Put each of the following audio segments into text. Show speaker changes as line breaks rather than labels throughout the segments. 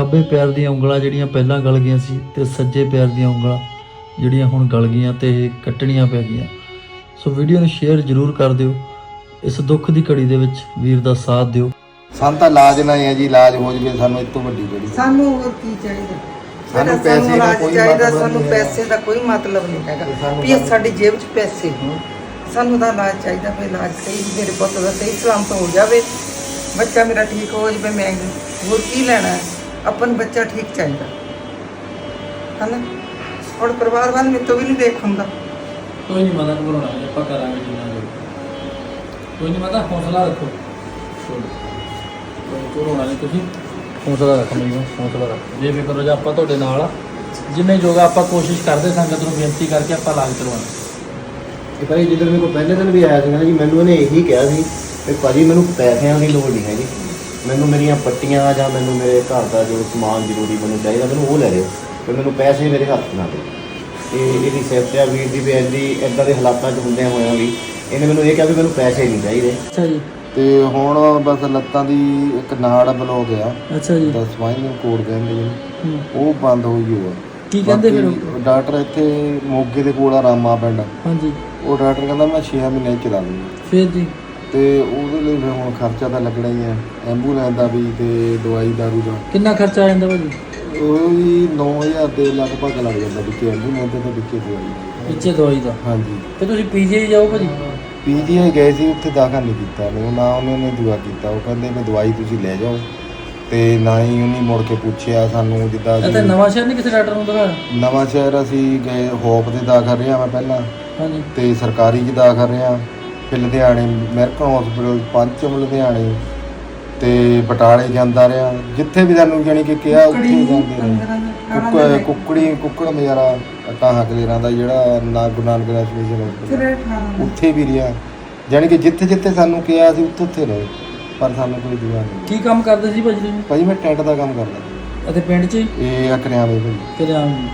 ਖੱਬੇ ਪੈਰ ਦੀਆਂ ਉਂਗਲਾਂ ਜਿਹੜੀਆਂ ਪਹਿਲਾਂ ਗਲ ਗਈਆਂ ਸੀ ਤੇ ਸੱਜੇ ਪੈਰ ਦੀਆਂ ਉਂਗਲਾਂ ਜਿਹੜੀਆਂ ਹੁਣ ਗਲ ਗਈਆਂ ਤੇ ਇਹ ਕੱਟਣੀਆਂ ਪੈ ਗਈਆਂ। ਸੋ ਵੀਡੀਓ ਨੂੰ ਸ਼ੇਅਰ ਜ਼ਰੂਰ ਕਰ ਦਿਓ। ਇਸ ਦੁੱਖ ਦੀ ਘੜੀ ਦੇ ਵਿੱਚ ਵੀਰ ਦਾ ਸਾਥ ਦਿਓ।
ਸਾਨੂੰ ਤਾਂ ਇਲਾਜ ਨਾ ਹੈ ਜੀ ਇਲਾਜ ਹੋ ਜਵੇ ਸਾਨੂੰ ਇਹ ਤੋਂ ਵੱਡੀ ਜਿਹੜੀ।
ਸਾਨੂੰ ਹੋਰ ਕੀ ਚਾਹੀਦਾ?
ਸਾਨੂੰ ਪੈਸੇ ਦਾ ਕੋਈ
ਚਾਹੀਦਾ
ਮਤਲਬ
ਸਾਨੂੰ
ਨਹੀਂ।
ਪੈਸੇ ਦਾ ਕੋਈ ਮਤਲਬ ਨਹੀਂ ਹੈਗਾ। ਵੀ ਸਾਡੀ ਜੇਬ 'ਚ ਪੈਸੇ ਹੋਣ। ਸਾਨੂੰ ਤਾਂ ਇਲਾਜ ਚਾਹੀਦਾ ਵੀ ਇਲਾਜ ਸਹੀ ਮੇਰੇ ਪੁੱਤ ਦਾ ਸਹੀ ਸਲਾਮਤ ਹੋ ਜਾਵੇ। ਬੱਚਾ ਮੇਰਾ ਠੀਕ ਹੋ ਜਾਵੇ ਮੈਂ ਹੋਰ ਕੀ ਲੈਣਾ ਹੈ? ਆਪਾਂ ਨੂੰ ਬੱਚਾ ਠੀਕ ਚਾਹੀਦਾ ਹਨਾ ਹੁਣ ਪਰਿਵਾਰ ਵੱਲ ਮੇਰੇ ਤੋਂ ਵੀ ਨਹੀਂ ਦੇਖ ਹੁੰਦਾ
ਕੋਈ ਨਹੀਂ ਮਦਦ ਘਬਰਾਉਣਾ ਨਹੀਂ ਆਪਾਂ ਕਰਾਂਗੇ ਜਿੰਨਾ ਜੋ ਕੋਈ ਨਹੀਂ ਮਾਤਾ ਹੌਸਲਾ ਰੱਖੋ ਕੋਈ ਘਬਰਾਉਣਾ ਨਹੀਂ ਤੁਸੀਂ ਹੌਸਲਾ ਰੱਖੋ ਮੇਰੀ ਮਾਂ, ਹੌਸਲਾ ਰੱਖੋ ਜੇ ਫਿਕਰ ਹੋ ਜਾ ਆਪਾਂ ਤੁਹਾਡੇ ਨਾਲ ਆ ਜਿੰਨੇ ਜੋਗਾ ਆਪਾਂ ਕੋਸ਼ਿਸ਼ ਕਰਦੇ ਸੰਗਤ ਨੂੰ ਬੇਨਤੀ ਕਰਕੇ ਆਪਾਂ ਇਲਾਜ ਕਰਵਾਉਣਾ
ਇਹ ਭਾਈ ਜਿੱਦਣ ਮੇਰੇ ਕੋਲ ਪਹਿਲੇ ਦਿਨ ਵੀ ਆਇਆ ਸੀ ਨਾ ਜੀ ਮੈਨੂੰ ਇਹਨੇ ਇਹੀ ਕਿਹਾ ਸੀ ਕਿ ਭਾਜੀ ਮੈਨੂੰ ਪੈਸਿਆਂ ਦੀ ਲੋੜ ਨਹੀਂ ਹੈਗੀ ਮੈਨੂੰ ਮੇਰੀਆਂ ਪੱਟੀਆਂ ਜਾਂ ਮੈਨੂੰ ਮੇਰੇ ਘਰ ਦਾ ਜੋ ਸਮਾਨ ਜ਼ਰੂਰੀ ਮੈਨੂੰ ਚਾਹੀਦਾ ਮੈਨੂੰ ਉਹ ਲੈ ਦਿਓ ਤੇ ਮੈਨੂੰ ਪੈਸੇ ਮੇਰੇ ਹੱਥ ਨਾ ਦਿਓ। ਇਹ ਇਹਦੀ ਸਿਫਤਿਆ ਵੀਰ ਦੀ ਵੀ ਐਦੀ ਇਦਾਂ ਦੇ ਹਾਲਾਤਾਂ 'ਚ ਹੁੰਦਿਆਂ ਹੋਇਆਂ ਵੀ ਇਹਨੇ ਮੈਨੂੰ ਇਹ ਕਿਹਾ ਵੀ ਮੈਨੂੰ ਪੈਸੇ ਨਹੀਂ ਚਾਹੀਦੇ।
ਅੱਛਾ ਜੀ।
ਤੇ ਹੁਣ ਬਸ ਲੱਤਾਂ ਦੀ ਇੱਕ ਨਾੜ ਬਲੋਕ ਆ।
ਅੱਛਾ ਜੀ।
ਦਾ ਸਵਾਈਨਲ ਕੋਡ ਕਹਿੰਦੇ ਨੇ
ਹੂੰ।
ਉਹ ਬੰਦ ਹੋਈ ਹੋਆ
ਕੀ ਕਹਿੰਦੇ ਫਿਰ
ਡਾਕਟਰ ਇੱਥੇ ਮੋਗੇ ਦੇ ਕੋਲ ਆ ਰਾਮਾ ਪਿੰਡ।
ਹਾਂਜੀ।
ਉਹ ਡਾਕਟਰ ਕਹਿੰਦਾ ਮੈਂ 6 ਮਹੀਨੇ ਚ ਚਲਾ ਦੂੰਗਾ
ਫਿਰ ਜੀ?
ਤੇ ਉਹਦੇ ਲਈ ਫਿਰ ਹੁਣ ਖਰਚਾ ਤਾਂ ਲੱਗਣਾ ਹੀ ਹੈ। ਐਂਬੂਲੈਂਸ ਦਾ ਵੀ ਤੇ ਦਵਾਈ ਦਾਰੂ ਦਾ।
ਕਿੰਨਾ ਖਰਚਾ ਆ ਜਾਂਦਾ ਭਾਜੀ?
ਉਹ ਵੀ 9000 ਦੇ ਲਗਭਗ ਲੱਗ ਜਾਂਦਾ ਵਿੱਚ ਐਂਬੂਲੈਂਸ ਤੇ ਵਿੱਚ ਦਵਾਈ ਦਾ।
ਵਿੱਚੇ ਦਵਾਈ ਦਾ?
ਹਾਂਜੀ।
ਤੇ ਤੁਸੀਂ ਪੀਜੀ ਜਾਓ ਭਾਜੀ?
ਪੀਜੀਆਈ ਗਏ ਸੀ ਉੱਥੇ ਦਾਖਲ ਨਹੀਂ ਕੀਤਾ। ਮੈਨੂੰ ਨਾ ਉਹਨਾਂ ਨੇ ਦੁਆ ਕੀਤਾ। ਉਹ ਕਹਿੰਦੇ ਮੈਂ ਦਵਾਈ ਤੁਸੀਂ ਲੈ ਜਾਓ। ਤੇ ਨਾ ਹੀ ਉਹਨੇ ਮੁੜ ਕੇ ਪੁੱਛਿਆ ਸਾਨੂੰ ਜਿੱਦਾਂ
ਇਹ ਤਾਂ
ਅਸੀਂ-
ਨਵਾਂ ਸ਼ਹਿਰ ਨਹੀਂ ਕਿਸੇ ਡਾਕਟਰ ਨੂੰ ਦਿਖਾਇਆ?
ਨਵਾਂ ਸ਼ਹਿਰ ਅਸੀਂ ਗਏ ਹੋਪ ਦੇ ਦਾਖਲ ਰਿਹਾ ਮੈਂ ਪਹਿਲਾਂ।
ਹਾਂਜੀ।
ਤੇ ਸਰਕਾਰੀ ਚ ਦਾਖਲ ਰਿਹਾ। ਫਿਰ ਲੁਧਿਆਣੇ ਅਮਰੀਕਨ ਹਸਪੀਟਲ ਪੰਚਮ ਲੁਧਿਆਣੇ ਤੇ ਬਟਾਲੇ ਜਾਂਦਾ ਰਿਹਾ। ਜਿੱਥੇ ਵੀ ਸਾਨੂੰ ਜਾਣੀ ਕਿ ਕਿਹਾ ਉੱਥੇ ਜਾਂਦੇ ਰਹੇ। ਕੁੱਕ- ਕੁੱਕੜੀ ਕੁੱਕੜ ਮੇਰਾ ਅੱਟਾ ਹਕਲੇ ਦਾ ਜਿਹੜਾ ਨਾ ਗੁਰੂ ਨਾਨਕ ਦਾ ਸਪੈਸ਼ਲ ਉੱਥੇ ਵੀ ਰਿਹਾ। ਜਾਣੀ ਕਿ ਜਿੱਥੇ ਜਿੱਥੇ ਸਾਨੂੰ ਕਿਹਾ ਸੀ ਉੱਥੇ ਉੱਥੇ ਰਹੇ। ਪਰ ਸਾਨੂੰ ਕੋਈ ਦੁਆ ਨਹੀਂ।
ਕੀ ਕੰਮ ਕਰਦੇ ਸੀ ਭਾਜੀ ਤੁਸੀਂ?
ਭਾਈ ਮੈਂ ਟੈਂਟ ਦਾ ਕੰਮ ਕਰਦਾ।
ਅਤੇ ਪਿੰਡ 'ਚ ਹੀ?
ਇਹ ਅਕਰਿਆਵੇਂ ਭਾਈ
ਕਿਤੇ ਆਮ ਜੀ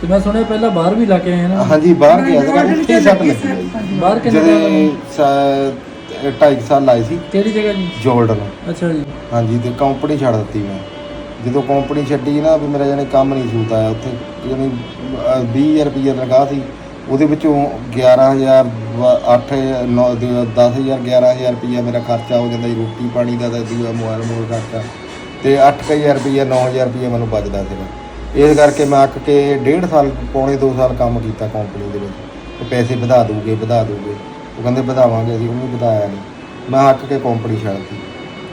ਤੇ ਮੈਂ ਸੁਣਿਆ ਪਹਿਲਾਂ ਬਾਹਰ ਵੀ ਲਾ ਕੇ ਆਏ ਨਾ।
ਹਾਂਜੀ ਬਾਹਰ ਗਿਆ ਸੀਗਾ। ਉੱਥੇ ਹੀ ਸੱਟ ਲੱਗੀ ਆ ਜੀ
ਬਾਹਰ ਕਿੰਨੇ
ਸਾ- ਢਾਈ ਸਾਲ ਲਾਏ ਸੀ।
ਕਿਹੜੀ ਜਗ੍ਹਾ ਜੀ?
ਜਾਰਡਨ।
ਅੱਛਾ ਜੀ।
ਹਾਂਜੀ ਤੇ ਕੰਪਨੀ ਛੱਡ ਦਿੱਤੀ ਮੈਂ। ਜਦੋਂ ਕੰਪਨੀ ਛੱਡੀ ਨਾ ਵੀ ਮੇਰਾ ਜਾਨੀ ਕੰਮ ਨਹੀਂ ਸੂਤ ਆਇਆ ਉੱਥੇ। ਜਾਨੀ 20000 ਰੁਪਏ ਤਨਖਾਹ ਸੀ। ਉਹਦੇ ਵਿੱਚੋਂ 11000 8 9 10000 11000 ਰੁਪਏ ਮੇਰਾ ਖਰਚਾ ਹੋ ਜਾਂਦਾ ਸੀ। ਰੋਟੀ ਪਾਣੀ ਦਾ ਤੇ ਦੂਆ ਮੋਬਾਈਲ ਮੋਲ ਖਰਚਾ। ਤੇ 8000 ਰੁਪਏ 9000 ਰੁਪਏ ਮੈਨੂੰ ਬਚਦਾ ਸੀਗਾ। ਇਸ ਕਰਕੇ ਮੈਂ ਅੱਕ ਕੇ ਡੇਢ ਸਾਲ ਪੌਣੇ 2 ਸਾਲ ਕੰਮ ਕੀਤਾ ਕੰਪਨੀ ਦੇ ਵਿੱਚ। ਤੇ ਪੈਸੇ ਵਧਾ ਦੂਗੇ ਵਧਾ ਦੂਗੇ। ਉਹ ਕਹਿੰਦੇ ਵਧਾਵਾਂਗੇ ਅਸੀਂ ਉਹਨੂੰ ਵਧਾਇਆ ਨਹੀਂ ਮੈਂ ਅੱਕ ਕੇ ਕੰਪਨੀ ਛੱਡਤੀ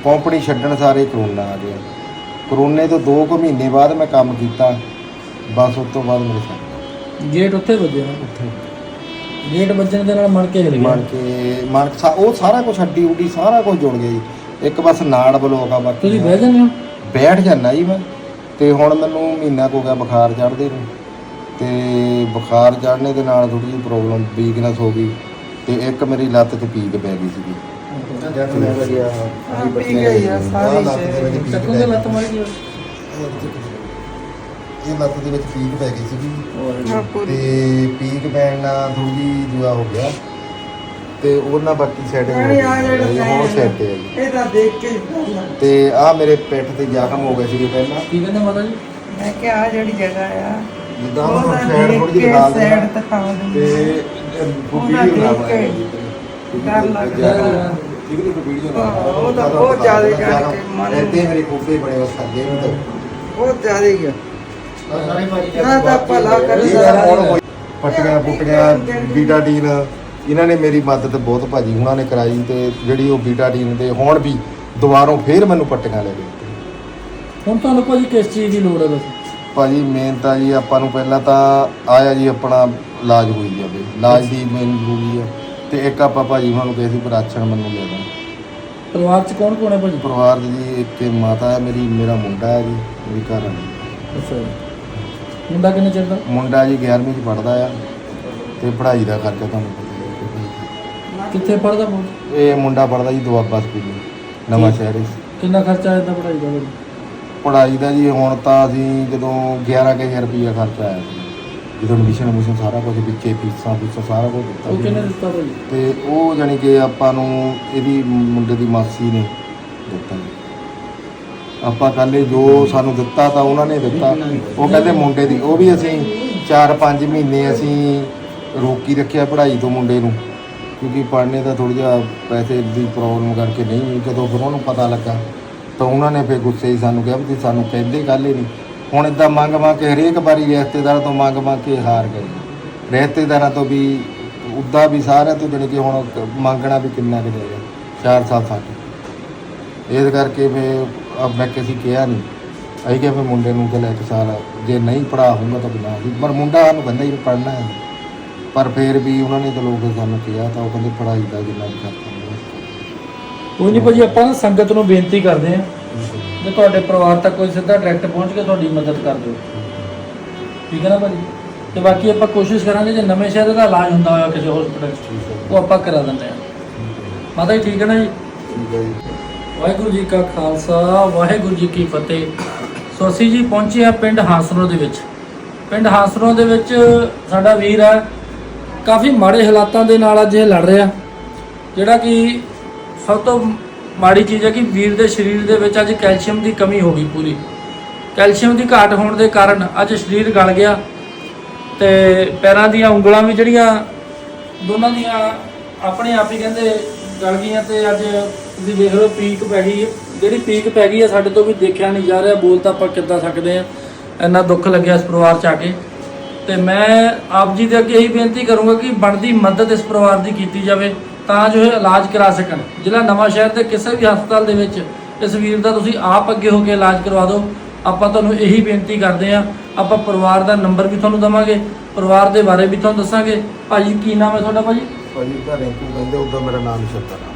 ਕੰਪਨੀ ਛੱਡਣ ਸਾਰੇ ਕਰੋਨਾ ਆ ਗਿਆ। ਕਰੋਨੇ ਤੋਂ 2 ਕੁ ਮਹੀਨੇ ਬਾਅਦ ਮੈਂ ਕੰਮ ਕੀਤਾ। ਬਸ ਉਸ ਤੋਂ ਬਾਅਦ ਮੇਰੇ ਸਾਥ
ਗੇਟ ਉੱਥੇ ਵੱਜਿਆ
ਉੱਥੇ।
ਗੇਟ ਵੱਜਣ ਦੇ ਨਾਲ ਮਣ ਕੇ ਗਿਆ।
ਕੇ ਮਨ ਸਾ- ਉਹ ਸਾਰਾ ਕੁਝ ਹੱਡੀ ਉੱਡੀ ਸਾਰਾ ਕੁਝ ਜੁੜ ਗਿਆ ਜੀ। ਇੱਕ ਬਸ ਨਾੜ ਬਲੋਕ ਆ ਬਾਕੀ।
ਤੁਸੀਂ ਬਹਿ ਜਾਂਦੇ ਹੋ?
ਬੈਠ ਜਾਂਦਾ ਜੀ ਮੈਂ। ਤੇ ਹੁਣ ਮੈਨੂੰ ਮਹੀਨਾ ਕੁ ਹੋ ਗਿਆ ਬੁਖਾਰ ਚੜ੍ਹਦੇ ਨੂੰ ਤੇ ਬੁਖਾਰ ਚੜ੍ਹਨੇ ਦੇ ਨਾਲ ਥੋੜੀ ਜਿਹੀ ਪ੍ਰੋਬਲਮ ਵੀਕਨੈਸ ਹੋ ਗਈ ਤੇ ਇੱਕ ਮੇਰੀ ਲੱਤ 'ਚ ਪੀਕ ਪੈ ਗਈ ਸੀਗੀ। ਜਦ ਮੈਂ ਵਧੀਆ
ਹਾਂ, ਪੀਕ ਗਈ ਆ, ਸਾਰੀ ਸ਼ਰੀਰ
ਚੱਕੋਗੇ ਲੱਤ ਮਾਰੀ ਜੀ
ਇਹ ਲੱਤ ਦੇ ਵਿੱਚ ਪੀਕ ਪੈ ਗਈ ਸੀਗੀ। ਤੇ ਪੀਕ ਪੈਣ ਨਾਲ ਥੋੜੀ ਜਿਹੀ ਦੁਆ ਹੋ ਗਿਆ। ਤੇ ਉਹਨਾਂ ਬਾਕੀ ਸੈਟਿੰਗ
ਆ ਜਿਹੜਾ
ਹੁਣ ਸੈਟ ਹੈ ਜੀ
ਇਹ ਤਾਂ ਦੇਖ ਕੇ ਹੀ ਡਰ ਲੱਗਦਾ।
ਤੇ ਆ ਮੇਰੇ ਪਿੱਠ ਤੇ ਜ਼ਖਮ ਹੋ ਗਏ ਸੀਗੇ ਪਹਿਲਾਂ।
ਕੀ ਕਹਿੰਦੇ ਮਾਤਾ ਜੀ?
ਮੈਂ ਕਿਹਾ ਆ ਜਿਹੜੀ ਜਗ੍ਹਾ ਆ
ਜਿੱਦਾਂ
ਉਹ
ਹੁਣ
ਦੇਖ
ਥੋੜੀ ਜਿਹੀ ਦਿਖਾ
ਸਾਈਡ
ਦਿੰਦਾ
ਦਿਖਾ ਦਿੰਦੇ
ਤੇ
ਉਹਦਾ
ਵੀਡੀਓ ਨਾ
ਦੇਖ ਕੇ ਡਰ ਲੱਗਦਾ।
ਠੀਕ ਹੈ। ਵੀਡੀਓ ਨਾ
ਹਾਂ, ਉਹ ਤਾਂ ਬਹੁਤ ਜ਼ਿਆਦਾ ਜਾਣ ਕੇ ਮਨ-
ਇੱਥੇ ਮੇਰੇ ਖੋਪੇ ਬੜੇ ਉਸ ਥੱਲੇ ਨੂੰ ਤਾਂ।
ਬਹੁਤ ਜ਼ਿਆਦਾ ਹੀ ਆ।
ਸਾਰੇ ਭਾਜੀ
ਨਾ ਤਾਂ ਭਲਾ ਕਰੇ
ਇਹ
ਸਾਰਾ
ਹੁਣ ਕੋਈ ਪੱਟੀਆਂ ਪੁੱਟੀਆਂ ਬੀਟਾਡੀਨ ਇਹਨਾਂ ਨੇ ਮੇਰੀ ਮਦਦ ਬਹੁਤ ਭਾਜੀ ਉਹਨਾਂ ਨੇ ਕਰਾਈ ਤੇ ਜਿਹੜੀ ਉਹ ਬੀਟਾਡੀਨ ਦੇ ਹੁਣ ਵੀ ਦੁਬਾਰੋਂ ਫੇਰ ਮੈਨੂੰ ਪੱਟੀਆਂ ਲੈ ਦਿੱਤੀਆਂ।
ਹੁਣ ਤੁਹਾਨੂੰ ਭਾਜੀ ਕਿਸ ਚੀਜ਼ ਦੀ ਲੋੜ ਹੈ ਬਸ
ਭਾਜੀ ਮੇਨ ਤਾਂ ਜੀ ਆਪਾਂ ਨੂੰ ਪਹਿਲਾਂ ਤਾਂ ਆਇਆ ਜੀ ਆਪਣਾ ਇਲਾਜ ਹੋਈ ਜਾਵੇ। ਇਲਾਜ ਦੀ ਮੇਨ ਜ਼ਰੂਰੀ ਹੈ ਤੇ ਇੱਕ ਆਪਾਂ ਭਾਜੀ ਉਹਨਾਂ ਨੂੰ ਕਹੇ ਸੀ ਪ੍ਰਾਚਣ ਮੈਨੂੰ ਲੈ ਦਾਂ
ਪਰਿਵਾਰ 'ਚ ਕੌਣ ਕੌਣ ਹੈ ਭਾਜੀ?
ਪਰਿਵਾਰ ਦੀ ਜੀ ਇੱਕ ਮਾਤਾ ਹੈ ਮੇਰੀ ਮੇਰਾ ਮੁੰਡਾ ਹੈ ਜੀ ਮੇਰੀ ਘਰ ਵਾਲੀ।
ਅੱਛਾ ਜੀ। ਮੁੰਡਾ ਕਿੰਨੇ ਚਿਰ ਦਾ?
ਮੁੰਡਾ ਜੀ 11ਵੀਂ ਚ ਪੜਦਾ ਆ ਤੇ ਪੜ੍ਹਾਈ ਦਾ ਖਰਚਾ ਤੁਹਾਨੂੰ ਪਤਾ।
ਕਿੱਥੇ ਪੜਦਾ ਮੁੰਡਾ?
ਇਹ ਮੁੰਡਾ ਪੜਦਾ ਜੀ ਦੁਆਬਾ ਸਕੂਲ ਨਵਾਂ ਸ਼ਹਿਰ ਵਿੱਚ
ਕਿੰਨਾ ਖਰਚਾ ਆ ਜਾਂਦਾ ਪੜ੍ਹਾਈ ਦਾ ਭਾਜੀ
ਪੜ੍ਹਾਈ ਦਾ ਜੀ ਹੁਣ ਤਾਂ ਅਸੀਂ ਜਦੋਂ 11000 ਰੁਪਈਆ ਖਰਚਾ ਆਇਆ ਸੀ। ਜਦੋਂ ਐਡਮਿਸ਼ਨ ਐਡਮਿਸ਼ਨ ਸਾਰਾ ਕੁਝ ਵਿੱਚੇ ਫੀਸਾਂ ਫੀਸਾਂ ਸਾਰਾ ਕੁਝ ਦਿੱਤਾ
ਉਹ। ਕਿੰਨੇ ਦਿੱਤਾ ਭਾਜੀ
ਤੇ ਉਹ ਜਾਣੀ ਕਿ ਆਪਾਂ ਨੂੰ ਇਹਦੀ ਮੁੰਡੇ ਦੀ ਮਾਸੀ ਨੇ ਦਿੱਤਾ ਜੀ। ਆਪਾਂ ਕੱਲ੍ਹ ਹੀ ਜੋ ਸਾਨੂੰ ਦਿੱਤਾ ਤਾਂ ਉਹਨਾਂ ਨੇ ਦਿੱਤਾ। ਉਹ ਕਹਿੰਦੇ ਮੁੰਡੇ ਦੀ ਉਹ ਵੀ ਅਸੀਂ 4-5 ਮਹੀਨੇ ਅਸੀਂ ਰੋਕੀ ਰੱਖਿਆ ਪੜ੍ਹਾਈ ਤੋਂ ਮੁੰਡੇ ਨੂੰ। ਕਿਉਂਕਿ ਪੜ੍ਹਨੇ ਦਾ ਥੋੜ੍ਹਾ ਜਿਹਾ ਪੈਸੇ ਦੀ ਪ੍ਰੋਬਲਮ ਕਰਕੇ ਨਹੀਂ ਕਦੋਂ ਫਿਰ ਉਹਨੂੰ ਪਤਾ ਲੱਗਾ, ਤਾਂ ਉਹਨਾਂ ਨੇ ਫਿਰ ਗੁੱਸੇ ਹੀ ਸਾਨੂੰ ਕਿਹਾ ਵੀ ਤੁਸੀਂ ਸਾਨੂੰ ਕਹਿੰਦੇ ਗੱਲ ਹੀ ਨਹੀਂ। ਹੁਣ ਇਦਾਂ ਮੰਗ ਮੰਗ ਕੇ ਹਰੇਕ ਵਾਰੀ ਰਿਸ਼ਤੇਦਾਰਾਂ ਤੋਂ ਮੰਗ ਮੰਗ ਕੇ ਹਾਰ ਗਏ। ਰਿਸ਼ਤੇਦਾਰਾਂ ਤੋਂ ਵੀ, ਉੱਦਾਂ ਵੀ ਸਾਰਿਆਂ ਤੋਂ ਜਾਣੀ ਕਿ ਹੁਣ ਮੰਗਣਾ ਵੀ ਕਿੰਨਾ ਕੁ ਜਾਏਗਾ ਚਾਰ ਸਾਲ ਸਾਡੇ ਇਸ ਕਰਕੇ ਫਿਰ ਅਬ ਮੈਂ ਕਿਸੇ ਕਿਹਾ ਨਹੀਂ। ਅਸੀਂ ਕਿਹਾ ਫਿਰ ਮੁੰਡੇ ਨੂੰ ਚੱਲ ਇੱਕ ਸਾਲ, ਜੇ ਨਹੀਂ ਪੜਾ ਹੋਊਗਾ ਤਾਂ ਬਿਨਾ ਵੀ ਪਰ ਮੁੰਡਾ ਸਾਨੂੰ ਕਹਿੰਦਾ ਹੀ ਪੜਨਾ ਹੈ। ਪਰ ਫਿਰ ਵੀ ਉਹਨਾਂ ਨੇ ਲੋਕ ਸਾਨੂੰ ਕਿਹਾ ਤਾਂ ਉਹ ਕਹਿੰਦੇ ਪੜਾਈ ਦਾ ਜਿੰਨਾ ਵੀ ਕਰ ਸਕਦੇ
ਕੋਈ ਨਹੀਂ ਭਾਜੀ ਆਪਾਂ ਨਾ ਸੰਗਤ ਨੂੰ ਬੇਨਤੀ ਕਰਦੇ ਹਾਂ ਜੇ ਤੁਹਾਡੇ ਪਰਿਵਾਰ ਤੱਕ ਕੋਈ ਸਿੱਧਾ ਡਾਇਰੈਕਟ ਪਹੁੰਚ ਕੇ ਤੁਹਾਡੀ ਮਦਦ ਕਰ ਦਿਓ। ਠੀਕ ਹੈ ਨਾ ਭਾਜੀ? ਤੇ ਬਾਕੀ ਆਪਾਂ ਕੋਸ਼ਿਸ਼ ਕਰਾਂਗੇ ਜੇ ਨਵੇਂ ਸ਼ਹਿਰ ਦਾ ਇਲਾਜ ਹੁੰਦਾ ਹੋਇਆ ਕਿਸੇ ਹਸਪੀਟਲ 'ਚ ਉਹ ਆਪਾਂ ਕਰਾ ਦਿੰਦੇ ਹਾਂ। ਮਾਤਾ ਜੀ ਠੀਕ ਹੈ ਨਾ ਜੀ?
ਠੀਕ ਹੈ ਜੀ।
ਵਾਹਿਗੁਰੂ ਜੀ ਕਾ ਖਾਲਸਾ ਵਾਹਿਗੁਰੂ ਜੀ ਕੀ ਫਤਿਹ। ਸੋ ਅਸੀਂ ਜੀ ਪਹੁੰਚੇ ਆ ਪਿੰਡ ਹਾਸਰੋ ਦੇ ਵਿੱਚ। ਪਿੰਡ ਹਾਸਰੋ ਦੇ ਵਿੱਚ ਸਾਡਾ ਵੀਰ ਹੈ ਕਾਫੀ ਮਾੜੇ ਹਾਲਾਤਾਂ ਦੇ ਨਾਲ ਅੱਜ ਇਹ ਲੜ ਰਿਹਾ। ਜਿਹੜਾ ਕਿ ਸਭ ਤੋਂ ਮਾੜੀ ਚੀਜ਼ ਹੈ ਕਿ ਵੀਰ ਦੇ ਸਰੀਰ ਦੇ ਵਿੱਚ ਅੱਜ ਕੈਲਸ਼ੀਅਮ ਦੀ ਕਮੀ ਹੋ ਗਈ ਪੂਰੀ। ਕੈਲਸ਼ੀਅਮ ਦੀ ਘਾਟ ਹੋਣ ਦੇ ਕਾਰਨ ਅੱਜ ਸਰੀਰ ਗਲ ਗਿਆ ਤੇ ਪੈਰਾਂ ਦੀਆਂ ਉਂਗਲਾਂ ਵੀ ਜਿਹੜੀਆਂ ਦੋਨਾਂ ਦੀਆਂ ਆਪਣੇ ਆਪ ਹੀ ਕਹਿੰਦੇ ਗਲ ਗਈਆਂ ਤੇ ਅੱਜ ਤੁਸੀਂ ਦੇਖ ਲਓ ਪੀਕ ਪੈ ਗਈ ਜਿਹੜੀ ਪੀਕ ਪੈ ਗਈ ਹੈ ਸਾਡੇ ਤੋਂ ਵੀ ਦੇਖਿਆ ਨਹੀਂ ਜਾ ਰਿਹਾ, ਬੋਲ ਤਾਂ ਆਪਾਂ ਕਿੱਦਾਂ ਸਕਦੇ ਆ ਇੰਨਾ ਦੁੱਖ ਲੱਗਿਆ ਇਸ ਪਰਿਵਾਰ ਚ ਆ ਕੇ। ਤੇ ਮੈਂ ਆਪ ਜੀ ਦੇ ਅੱਗੇ ਇਹੀ ਬੇਨਤੀ ਕਰੂੰਗਾ ਕਿ ਬਣਦੀ ਮਦਦ ਇਸ ਪਰਿਵਾਰ ਦੀ ਕੀਤੀ ਜਾਵੇ ਤਾਂ ਜੋ ਇਹ ਇਲਾਜ ਕਰਾ ਸਕਣ। ਜ਼ਿਲ੍ਹਾ ਨਵਾਂ ਸ਼ਹਿਰ ਦੇ ਕਿਸੇ ਵੀ ਹਸਪਤਾਲ ਦੇ ਵਿੱਚ ਇਸ ਵੀਰ ਦਾ ਤੁਸੀਂ ਆਪ ਅੱਗੇ ਹੋ ਕੇ ਇਲਾਜ ਕਰਵਾ ਦਿਓ। ਆਪਾਂ ਤੁਹਾਨੂੰ ਇਹੀ ਬੇਨਤੀ ਕਰਦੇ ਆ ਆਪਾਂ ਪਰਿਵਾਰ ਦਾ ਨੰਬਰ ਵੀ ਤੁਹਾਨੂੰ ਦਵਾਂਗੇ ਪਰਿਵਾਰ ਦੇ ਬਾਰੇ ਵੀ ਤੁਹਾਨੂੰ ਦੱਸਾਂਗੇ। ਭਾਜੀ ਕੀ ਨਾਮ ਹੈ ਤੁਹਾਡਾ ਭਾਜੀ?
ਭਾਜੀ ਤਾਂ ਰਿੰਕੂ ਕਹਿੰਦੇ ਉਦੋਂ ਮੇਰਾ ਨਾਮ ਛੱਤਰ ਆ।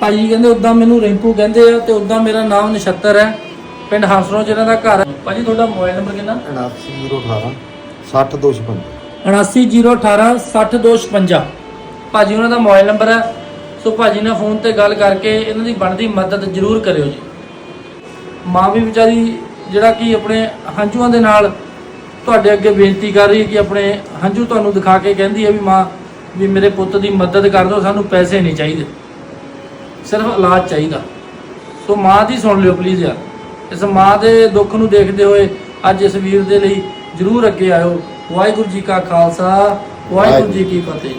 ਭਾਜੀ ਕਹਿੰਦੇ ਉਦਾਂ ਮੈਨੂੰ ਰਿੰਕੂ ਕਹਿੰਦੇ ਆ ਤੇ ਉਦਾਂ ਮੇਰਾ ਨਾਮ ਨਛੱਤਰ ਹੈ। ਪਿੰਡ ਹੰਸਰੋ ਜਿਹਨਾਂ ਦਾ ਘਰ ਹੈ। ਭਾਜੀ ਤੁਹਾਡਾ ਮੋਬਾਈਲ ਨੰਬਰ ਕਿੰਨਾ?
79018 60255
79018 60256 ਭਾਜੀ, ਉਹਨਾਂ ਦਾ ਮੋਬਾਈਲ ਨੰਬਰ ਹੈ। ਸੋ ਭਾਜੀ ਨਾਲ ਫੋਨ ਤੇ ਗੱਲ ਕਰਕੇ ਇਹਨਾਂ ਦੀ ਬਣਦੀ ਮਦਦ ਜ਼ਰੂਰ ਕਰਿਓ ਜੀ। ਮਾਂ ਵੀ ਵਿਚਾਰੀ ਜਿਹੜਾ ਕਿ ਆਪਣੇ ਹੰਝੂਆਂ ਦੇ ਨਾਲ ਤੁਹਾਡੇ ਅੱਗੇ ਬੇਨਤੀ ਕਰ ਰਹੀ ਹੈ ਕਿ ਆਪਣੇ ਹੰਝੂ ਤੁਹਾਨੂੰ ਦਿਖਾ ਕੇ ਕਹਿੰਦੀ ਹੈ ਵੀ ਮਾਂ, ਵੀ ਮੇਰੇ ਪੁੱਤ ਦੀ ਮਦਦ ਕਰ ਦਿਓ, ਸਾਨੂੰ ਪੈਸੇ ਨਹੀਂ ਚਾਹੀਦੇ। ਸਿਰਫ ਇਲਾਜ ਚਾਹੀਦਾ। ਸੋ ਮਾਂ ਦੀ ਸੁਣ ਲਿਓ ਪਲੀਜ਼ ਯਾਰ। ਇਸ ਮਾਂ ਦੇ ਦੁੱਖ ਨੂੰ ਦੇਖਦੇ ਹੋਏ ਅੱਜ ਇਸ ਵੀਰ ਦੇ ਲਈ ਜਰੂਰ ਅੱਗੇ ਆਇਓ। ਵਾਹਿਗੁਰੂ ਜੀ ਕਾ ਖਾਲਸਾ ਵਾਹਿਗੁਰੂ ਜੀ ਕੀ ਫਤਿਹ।